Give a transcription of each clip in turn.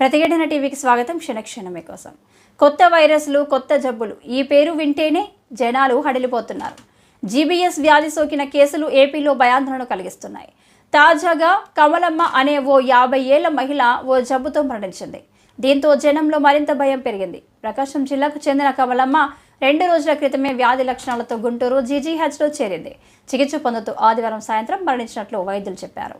ప్రతిఘటన టీవీకి స్వాగతం. క్షణక్షణమే కోసం కొత్త వైరస్లు కొత్త జబ్బులు ఈ పేరు వింటేనే జనాలు హడిలిపోతున్నారు. జీబీఎస్ వ్యాధి సోకిన కేసులు ఏపీలో భయాందోళన కలిగిస్తున్నాయి. తాజాగా కమలమ్మ అనే ఓ యాభై ఏళ్ళ మహిళ ఓ జబ్బుతో మరణించింది. దీంతో జనంలో మరింత భయం పెరిగింది. ప్రకాశం జిల్లాకు చెందిన కమలమ్మ రెండు రోజుల క్రితమే వ్యాధి లక్షణాలతో గుంటూరు జీజీహెచ్లో చేరింది. చికిత్స పొందుతూ ఆదివారం సాయంత్రం మరణించినట్లు వైద్యులు చెప్పారు.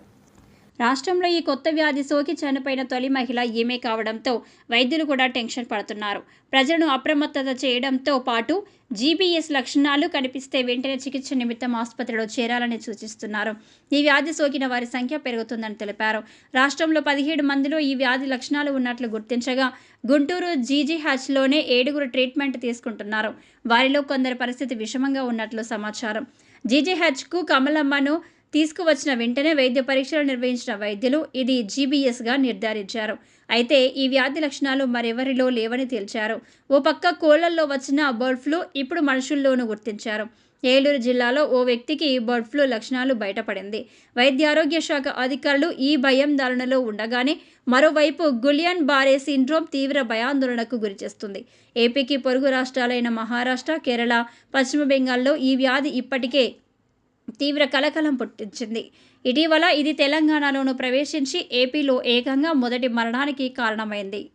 రాష్ట్రంలో ఈ కొత్త వ్యాధి సోకి చనిపోయిన తొలి మహిళ ఈమె కావడంతో వైద్యులు కూడా టెన్షన్ పడుతున్నారు. ప్రజలను అప్రమత్తత చేయడంతో పాటు జీబీఎస్ లక్షణాలు కనిపిస్తే వెంటనే చికిత్స నిమిత్తం ఆసుపత్రిలో చేరాలని సూచిస్తున్నారు. ఈ వ్యాధి సోకిన వారి సంఖ్య పెరుగుతుందని తెలిపారు. రాష్ట్రంలో పదిహేడు మందిలో ఈ వ్యాధి లక్షణాలు ఉన్నట్లు గుర్తించగా గుంటూరు జీజీహెచ్లోనే ఏడుగురు ట్రీట్మెంట్ తీసుకుంటున్నారు. వారిలో కొందరి పరిస్థితి విషమంగా ఉన్నట్లు సమాచారం. జీజీహెచ్కు కమలమ్మను తీసుకువచ్చిన వెంటనే వైద్య పరీక్షలు నిర్వహించిన వైద్యులు ఇది జీబీఎస్గా నిర్ధారించారు. అయితే ఈ వ్యాధి లక్షణాలు మరెవరిలో లేవని తేల్చారు. ఓ పక్క కోళ్ళల్లో వచ్చిన బర్డ్ ఫ్లూ ఇప్పుడు మనుషుల్లోనూ గుర్తించారు. ఏలూరు జిల్లాలో ఓ వ్యక్తికి బర్డ్ ఫ్లూ లక్షణాలు బయటపడింది. వైద్య ఆరోగ్య శాఖ అధికారులు ఈ భయం ధారణలో ఉండగానే మరోవైపు గులియన్ బారే సిండ్రోమ్ తీవ్ర భయాందోళనకు గురిచేస్తుంది ఏపీకి పొరుగు రాష్ట్రాలైన మహారాష్ట్ర కేరళ పశ్చిమ బెంగాల్లో ఈ వ్యాధి ఇప్పటికే తీవ్ర కలకలం పుట్టించింది. ఇటీవల ఇది తెలంగాణలోనూ ప్రవేశించి ఏపీలో ఏకంగా మొదటి మరణానికి కారణమైంది.